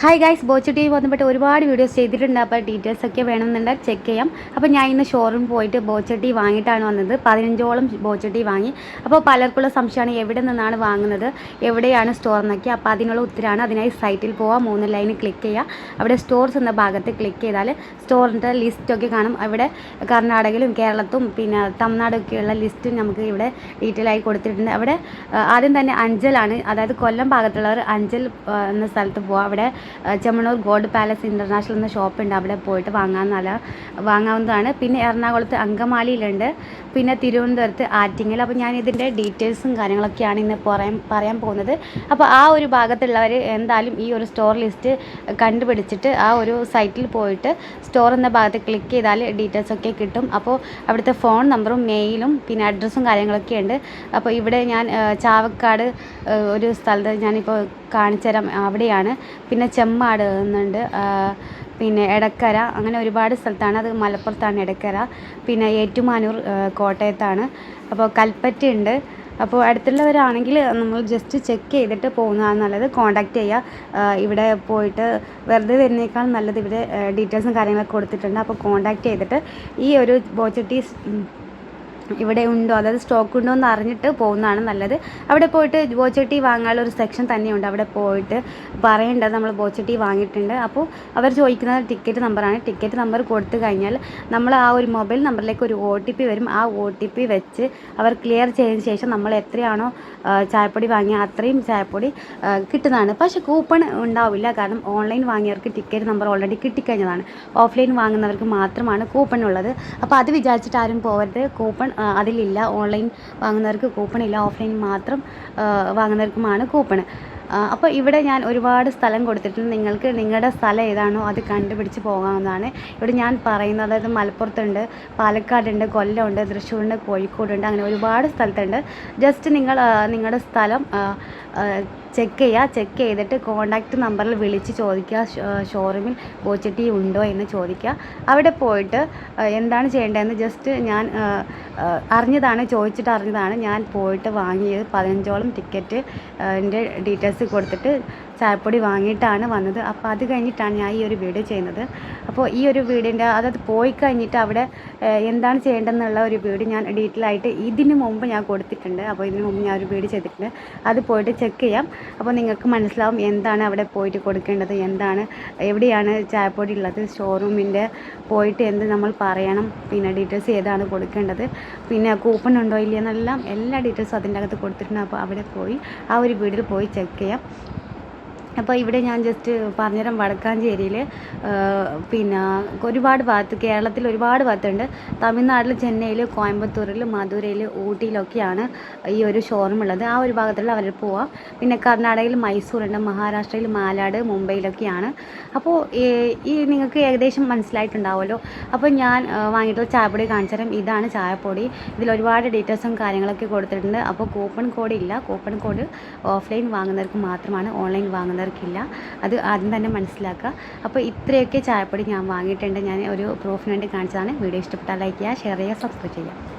Hi guys Boche T V വന്നിട്ട് ഒരുപാട് videos ചെയ്തിട്ടുണ്ട്. അപ്പോൾ ഡീറ്റെയിൽസ് ഒക്കെ വേണമെന്നുണ്ടെങ്കിൽ ചെക്ക് ചെയ്യാം. അപ്പോൾ ഞാൻ ഇന്ന് ഷോറൂം പോയിട്ട് ബോച്ചട്ടി വാങ്ങിയിട്ടാണ് വന്നത്. പതിനഞ്ചോളം ബോച്ചട്ടി വാങ്ങി. അപ്പോൾ പലർക്കുള്ള സംശയമാണ് എവിടെ നിന്നാണ് വാങ്ങുന്നത് എവിടെയാണ് സ്റ്റോർ എന്നൊക്കെ അപ്പോൾ അതിനുള്ള ഉത്തരമാണ് അതിനായി സൈറ്റിൽ പോവാം. മൂന്ന് ലൈന് ക്ലിക്ക് ചെയ്യുക അവിടെ സ്റ്റോർസ് എന്ന ഭാഗത്ത് ക്ലിക്ക് ചെയ്താൽ സ്റ്റോറിന്റെ ലിസ്റ്റൊക്കെ കാണും. അവിടെ കർണാടകയിലും കേരളത്തും പിന്നെ തമിഴ്നാടൊക്കെയുള്ള ലിസ്റ്റ് നമുക്ക് ഇവിടെ ഡീറ്റെയിൽ ആയി കൊടുത്തിട്ടുണ്ട്. അവിടെ ആദ്യം തന്നെ അഞ്ചലാണ് അതായത് കൊല്ലം ഭാഗത്തുള്ളവർ അഞ്ചൽ എന്ന സ്ഥലത്ത് പോവാം. അവിടെ ആ, ചെമ്മണ്ണൂർ ഗോൾഡ് പാലസ് ഇന്റർനാഷണൽ എന്ന ഷോപ്പ് ഉണ്ട്. അവിടെ പോയിട്ട് വാങ്ങാൻ നല്ല വാങ്ങാവുന്നതാണ്. പിന്നെ എറണാകുളത്ത് അങ്കമാലിയിലുണ്ട്. പിന്നെ തിരുവനന്തപുരത്ത് ആറ്റിങ്ങൽ. അപ്പോൾ ഞാൻ ഇതിന്റെ ഡീറ്റെയിൽസും കാര്യങ്ങളൊക്കെയാണ് ഇന്ന് പറയാൻ പറയാൻ പോകുന്നത്. അപ്പോൾ ആ ഒരു ഭാഗത്തുള്ളവർ എന്തായാലും ഈ ഒരു സ്റ്റോർ ലിസ്റ്റ് കണ്ടുപിടിച്ചിട്ട് ആ ഒരു സൈറ്റിൽ പോയിട്ട് സ്റ്റോർ എന്ന ഭാഗത്ത് ക്ലിക്ക് ചെയ്താൽ ഡീറ്റെയിൽസ് ഒക്കെ കിട്ടും. അപ്പോൾ അവിടുത്തെ ഫോൺ നമ്പറും മെയിലും പിന്നെ അഡ്രസ്സും കാര്യങ്ങളൊക്കെ ഉണ്ട് അപ്പോൾ ഇവിടെ ഞാൻ ചാവക്കാട് ഒരു സ്ഥലത്ത് ഞാനിപ്പോൾ കാണിച്ചു തരാം അവിടെയാണ്. പിന്നെ ചെമ്മാട് എന്നുണ്ട്. പിന്നെ എടക്കര. അങ്ങനെ ഒരുപാട് സ്ഥലത്താണ്. അത് മലപ്പുറത്താണ് എടക്കര. പിന്നെ ഏറ്റുമാനൂർ കോട്ടയത്താണ്. അപ്പോൾ കൽപ്പറ്റയുണ്ട് അപ്പോൾ അടുത്തുള്ളവരാണെങ്കിൽ നമ്മൾ ജസ്റ്റ് ചെക്ക് ചെയ്തിട്ട് പോകുന്നതാണ് നല്ലത്. കോൺടാക്റ്റ് ചെയ്യുക. ഇവിടെ പോയിട്ട് വെറുതെ വരുന്നേക്കാൾ നല്ലത് ഇവിടെ ഡീറ്റെയിൽസും കാര്യങ്ങളൊക്കെ കൊടുത്തിട്ടുണ്ട്. അപ്പോൾ കോണ്ടാക്ട് ചെയ്തിട്ട് ഈ ഒരു ബോച്ചട്ടീസ് ഇവിടെ ഉണ്ടോ? അതായത് സ്റ്റോക്ക് ഉണ്ടോ എന്ന് അറിഞ്ഞിട്ട് പോകുന്നതാണ് നല്ലത്. അവിടെ പോയിട്ട് ബോച്ചട്ടി വാങ്ങാനുള്ള ഒരു സെക്ഷൻ തന്നെയുണ്ട്. അവിടെ പോയിട്ട് പറയേണ്ടത് നമ്മൾ ബോച്ചട്ടി വാങ്ങിയിട്ടുണ്ട്. അപ്പോൾ അവർ ചോദിക്കുന്നത് ടിക്കറ്റ് നമ്പറാണ് ടിക്കറ്റ് നമ്പർ കൊടുത്തു കഴിഞ്ഞാൽ നമ്മൾ ആ ഒരു മൊബൈൽ നമ്പറിലേക്ക് ഒരു ഒ ടി പി വരും. ആ ഒ ടി പി വെച്ച് അവർ ക്ലിയർ ചെയ്തതിന് ശേഷം നമ്മൾ എത്രയാണോ ചായപ്പൊടി വാങ്ങിയ അത്രയും ചായപ്പൊടി കിട്ടുന്നതാണ്. പക്ഷേ കൂപ്പൺ ഉണ്ടാവില്ല. കാരണം ഓൺലൈൻ വാങ്ങിയവർക്ക് ടിക്കറ്റ് നമ്പർ ഓൾറെഡി കിട്ടിക്കഴിഞ്ഞതാണ്. ഓഫ്ലൈൻ വാങ്ങുന്നവർക്ക് മാത്രമാണ് കൂപ്പൺ ഉള്ളത്. അപ്പോൾ അത് വിചാരിച്ചിട്ട് ആരും പോകരുത് കൂപ്പൺ അതിലില്ല. ഓൺലൈൻ വാങ്ങുന്നവർക്ക് കൂപ്പൺ ഇല്ല. ഓഫ്ലൈൻ മാത്രം വാങ്ങുന്നവർക്കുമാണ് കൂപ്പൺ അപ്പോൾ ഇവിടെ ഞാൻ ഒരുപാട് സ്ഥലം കൊടുത്തിട്ടുണ്ട്. നിങ്ങൾക്ക് നിങ്ങളുടെ സ്ഥലം ഏതാണോ അത് കണ്ടുപിടിച്ച് പോകാവുന്നതാണ്. ഇവിടെ ഞാൻ പറയുന്നത് അതായത് മലപ്പുറത്തുണ്ട് പാലക്കാടുണ്ട് കൊല്ലമുണ്ട് തൃശ്ശൂരുണ്ട് കോഴിക്കോടുണ്ട് അങ്ങനെ ഒരുപാട് സ്ഥലത്തുണ്ട്. ജസ്റ്റ് നിങ്ങൾ നിങ്ങളുടെ സ്ഥലം ചെക്ക് ചെയ്യുക ചെക്ക് ചെയ്തിട്ട് കോണ്ടാക്റ്റ് നമ്പറിൽ വിളിച്ച് ചോദിക്കുക ഷോറൂമിൽ ബോച്ചട്ടി ഉണ്ടോ എന്ന് ചോദിക്കുക. അവിടെ പോയിട്ട് എന്താണ് ചെയ്യേണ്ടതെന്ന് ജസ്റ്റ് ഞാൻ അറിഞ്ഞതാണ് ചോദിച്ചിട്ട് അറിഞ്ഞതാണ്. ഞാൻ പോയിട്ട് വാങ്ങിയത് പതിനഞ്ചോളം ടിക്കറ്റ് എന്റെ ഡീറ്റെയിൽസ് കൊടുത്തിട്ട് ചായപ്പൊടി വാങ്ങിയിട്ടാണ് വന്നത്. അപ്പോൾ അത് കഴിഞ്ഞിട്ടാണ് ഞാൻ ഈ ഒരു വീഡിയോ ചെയ്യുന്നത്. അപ്പോൾ ഈ ഒരു വീടിന്റെ അതായത് പോയി കഴിഞ്ഞിട്ട് അവിടെ എന്താണ് ചെയ്യേണ്ടതെന്നുള്ള ഒരു വീഡിയോ ഞാൻ ഡീറ്റെയിൽ ആയിട്ട് ഇതിന് മുമ്പ് ഞാൻ കൊടുത്തിട്ടുണ്ട്. അപ്പോൾ ഇതിന് മുമ്പ് ഞാൻ ഒരു വീഡിയോ ചെയ്തിട്ടുണ്ട്. അത് പോയിട്ട് ചെക്ക് ചെയ്യാം. അപ്പോൾ നിങ്ങൾക്ക് മനസ്സിലാവും എന്താണ് അവിടെ പോയിട്ട് കൊടുക്കേണ്ടത് എന്താണ് എവിടെയാണ് ചായപ്പൊടി ഉള്ളത് ഷോറൂമിന്റെ പോയിട്ട് എന്ത് നമ്മൾ പറയണം പിന്നെ ഡീറ്റെയിൽസ് ഏതാണ് കൊടുക്കേണ്ടത് പിന്നെ കൂപ്പൺ ഉണ്ടോ ഇല്ലയെന്നെല്ലാം എല്ലാ ഡീറ്റെയിൽസും അതിന്റെ അകത്ത് കൊടുത്തിട്ടുണ്ട്. അപ്പോൾ അവിടെ പോയി ആ ഒരു വീട്ടിൽ പോയി ചെക്ക് ചെയ്യാം. അപ്പോൾ ഇവിടെ ഞാൻ ജസ്റ്റ് പറഞ്ഞുതരാം വടക്കാഞ്ചേരിയിൽ പിന്നെ ഒരുപാട് ഭാഗത്ത് കേരളത്തിൽ ഒരുപാട് ഭാഗത്തുണ്ട്. തമിഴ്നാട്ടിൽ ചെന്നൈയിൽ കോയമ്പത്തൂരിൽ മധുരയിൽ ഊട്ടിയിലൊക്കെയാണ് ഈ ഒരു ഷോറൂം ഉള്ളത്. ആ ഒരു ഭാഗത്തുള്ള അവർ പോവാം. പിന്നെ കർണാടകയിൽ മൈസൂരുണ്ട് മഹാരാഷ്ട്രയിൽ മാലാട് മുംബൈയിലൊക്കെയാണ്. അപ്പോൾ ഈ- നിങ്ങൾക്ക് ഏകദേശം മനസ്സിലായിട്ടുണ്ടാവുമല്ലോ. അപ്പോൾ ഞാൻ വാങ്ങിയിട്ടുള്ള ചായപ്പൊടി കാണിച്ചു തരാം ഇതാണ് ചായപ്പൊടി. ഇതിൽ ഒരുപാട് ഡീറ്റെയിൽസും കാര്യങ്ങളൊക്കെ കൊടുത്തിട്ടുണ്ട്. അപ്പോൾ കൂപ്പൺ കോഡ് ഇല്ല. കൂപ്പൺ കോഡ് ഓഫ്ലൈൻ വാങ്ങുന്നവർക്ക് മാത്രമാണ് ഓൺലൈൻ വാങ്ങുന്നവർക്കില്ല അത് ആദ്യം തന്നെ മനസ്സിലാക്കുക. അപ്പോൾ ഇത്രയൊക്കെ ചായപ്പൊടി ഞാൻ വാങ്ങിയിട്ടുണ്ട്. ഞാൻ ഒരു പ്രൂഫിന് വേണ്ടി കാണിച്ചതാണ്. വീഡിയോ ഇഷ്ടപ്പെട്ടാൽ ലൈക്ക് ചെയ്യുക ഷെയർ ചെയ്യുക സബ്സ്ക്രൈബ് ചെയ്യുക.